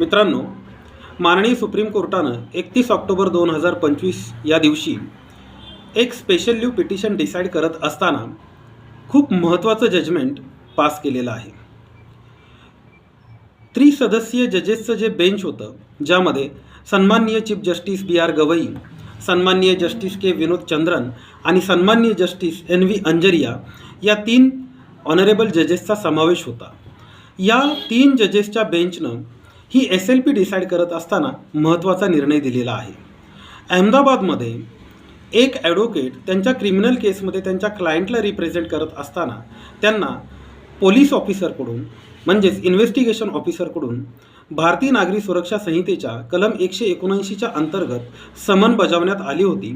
मित्रांनो माननीय सुप्रीम कोर्टानं एकतीस ऑक्टोबर दोन हजार पंचवीस या दिवशी एक स्पेशल लीव पिटिशन डिसाईड करत असताना खूप महत्त्वाचं जजमेंट पास केलेलं आहे. त्रिसदस्यीय जजेसचं जे बेंच होतं ज्यामध्ये सन्माननीय chief justice B R Gavai सन्माननीय जस्टिस के विनोद चंद्रन आणि सन्माननीय जस्टिस एन व्ही अंजरिया या तीन ऑनरेबल जजेसचा समावेश होता. या तीन जजेसच्या बेंचनं ही एस एल पी डिसाईड करत असताना महत्त्वाचा निर्णय दिलेला आहे. अहमदाबादमध्ये एक ॲडव्होकेट त्यांच्या क्रिमिनल केसमध्ये त्यांच्या क्लायंटला रिप्रेझेंट करत असताना त्यांना पोलीस ऑफिसरकडून म्हणजेच इन्व्हेस्टिगेशन ऑफिसरकडून भारतीय नागरी सुरक्षा संहितेच्या कलम एकशे एकोणऐंशीच्या अंतर्गत समन बजावण्यात आली होती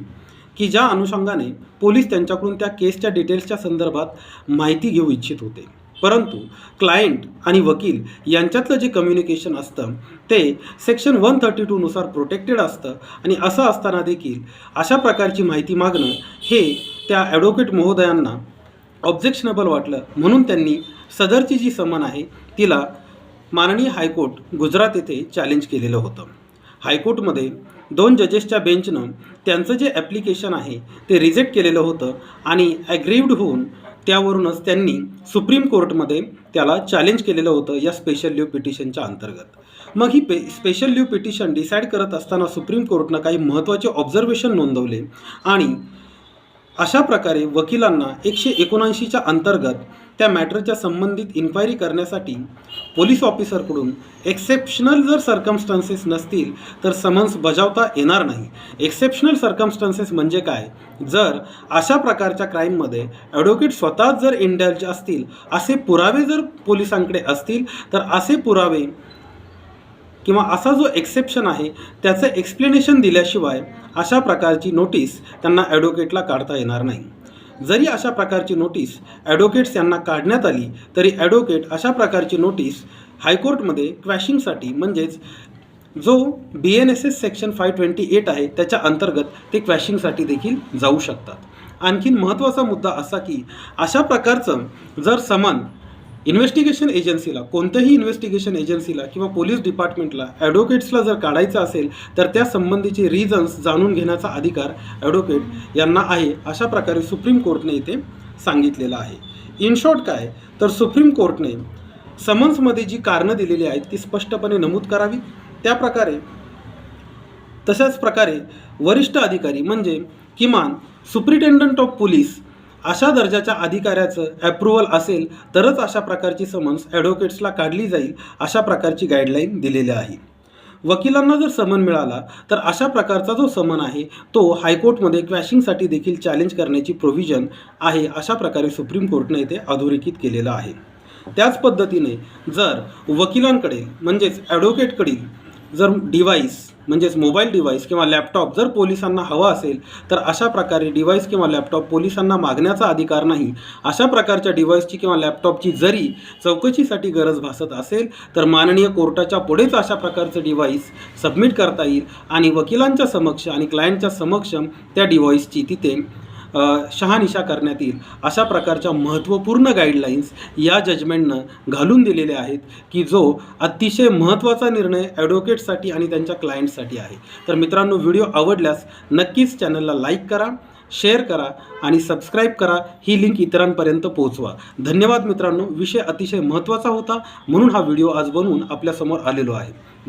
की ज्या अनुषंगाने पोलीस त्यांच्याकडून त्या केसच्या डिटेल्सच्या संदर्भात माहिती घेऊ इच्छित होते. परंतु क्लायंट आणि वकील यांच्यातलं जे कम्युनिकेशन असतं ते सेक्शन वन थर्टी टूनुसार प्रोटेक्टेड असतं. आणि असं असताना देखील अशा प्रकारची माहिती मागणं हे त्या ॲडव्होकेट महोदयांना ऑब्जेक्शनेबल वाटलं. म्हणून त्यांनी सदरची जी समन आहे तिला माननीय हायकोर्ट गुजरात येथे चॅलेंज केलेलं होतं. हायकोर्टमध्ये दोन जजेसच्या बेंचनं त्यांचं जे ॲप्लिकेशन आहे ते रिजेक्ट केलेलं होतं आणि ॲग्रीव्ड होऊन त्यावरूनच त्यांनी सुप्रीम कोर्टमध्ये त्याला चॅलेंज केलेलं होतं या स्पेशल लीव पिटिशनच्या अंतर्गत. मग ही पे स्पेशल लिव्ह पिटिशन डिसाईड करत असताना सुप्रीम कोर्टनं काही महत्त्वाचे ऑब्झर्वेशन नोंदवले आणि अशा प्रकारे वकिलांना एकशे एकोणऐंशीच्या अंतर्गत त्या मॅटरच्या संबंधित इन्क्वायरी करण्यासाठी पोलीस ऑफिसरकडून एक्सेप्शनल जर सर्कमस्टान्सेस नसतील तर समन्स बजावता येणार नाही. एक्सेप्शनल सर्कमस्टान्सेस म्हणजे काय? जर अशा प्रकारच्या क्राईममध्ये ॲडव्होकेट स्वतःच जर इंडल्ज असतील असे पुरावे जर पोलिसांकडे असतील तर असे पुरावे किंवा असा जो एक्सेप्शन आहे त्याचं एक्सप्लेनेशन दिल्याशिवाय अशा प्रकारची नोटीस त्यांना ॲडव्होकेटला काढता येणार नाही. जरी अशा प्रकारची नोटीस ॲडव्होकेट्स यांना काढण्यात आली तरी ॲडव्होकेट अशा प्रकारची नोटीस हायकोर्टमध्ये क्वॅशिंगसाठी म्हणजेच जो B N S S section five twenty eight आहे त्याच्या अंतर्गत ते क्वॅशिंगसाठी देखील जाऊ शकतात. आणखीन महत्त्वाचा मुद्दा असा की अशा प्रकारचं जर समन इन्व्हेस्टिगेशन एजन्सीला कोणत्याही इन्व्हेस्टिगेशन एजन्सीला किंवा पोलीस डिपार्टमेंटला ॲडव्होकेट्सला जर काढायचं असेल तर त्या संबंधीचे रिझन्स जाणून घेण्याचा अधिकार ॲडव्होकेट यांना आहे अशा प्रकारे सुप्रीम कोर्टने इथे सांगितलेलं आहे. इन शॉर्ट काय? तर सुप्रीम कोर्टने समन्समध्ये जी कारणं दिलेली आहेत ती स्पष्टपणे नमूद करावी. त्या प्रकारे तशाच प्रकारे वरिष्ठ अधिकारी म्हणजे किमान सुप्रिटेंडंट ऑफ पोलीस अशा दर्जाच्या अधिकाऱ्याचं ॲप्रुव्हल असेल तरच अशा प्रकारची समन्स ॲडव्होकेट्सला काढली जाईल अशा प्रकारची गाईडलाईन दिलेली आहे वकिलांना जर समन मिळाला तर अशा प्रकारचा जो समन आहे तो हायकोर्टमध्ये क्वॅशिंगसाठी देखील चॅलेंज करण्याची प्रोव्हिजन आहे अशा प्रकारे सुप्रीम कोर्टने येथे अधोरेखित केलेलं आहे. त्याच पद्धतीने जर वकिलांकडे म्हणजेच ॲडव्होकेटकडील जर डिव्हाइस म्हणजेच मोबाईल डिव्हाइस किंवा लॅपटॉप जर पोलिसांना हवा असेल तर अशा प्रकारे डिव्हाइस किंवा लॅपटॉप पोलिसांना मागण्याचा अधिकार नाही. अशा प्रकारच्या डिव्हाइसची किंवा लॅपटॉपची जरी चौकशीसाठी गरज भासत असेल तर माननीय कोर्टाच्या पुढेच अशा प्रकारचं डिव्हाइस सबमिट करता येईल आणि वकिलांच्या समक्ष आणि क्लायंटच्या समक्ष त्या डिव्हाइसची तिथे शहानिशा करण्यात येईल. अशा प्रकारच्या महत्त्वपूर्ण गाईडलाईन्स या जजमेंटनं घालून दिलेल्या आहेत की जो अतिशय महत्त्वाचा निर्णय ॲडव्होकेटसाठी आणि त्यांच्या क्लायंटसाठी आहे. तर मित्रांनो व्हिडिओ आवडल्यास नक्कीच चॅनलला लाईक करा शेअर करा आणि सबस्क्राईब करा. ही लिंक इतरांपर्यंत पोहोचवा. धन्यवाद मित्रांनो. विषय अतिशय महत्त्वाचा होता. म्हणून हा व्हिडिओ आज बनवून आपल्यासमोर आलेलो आहे.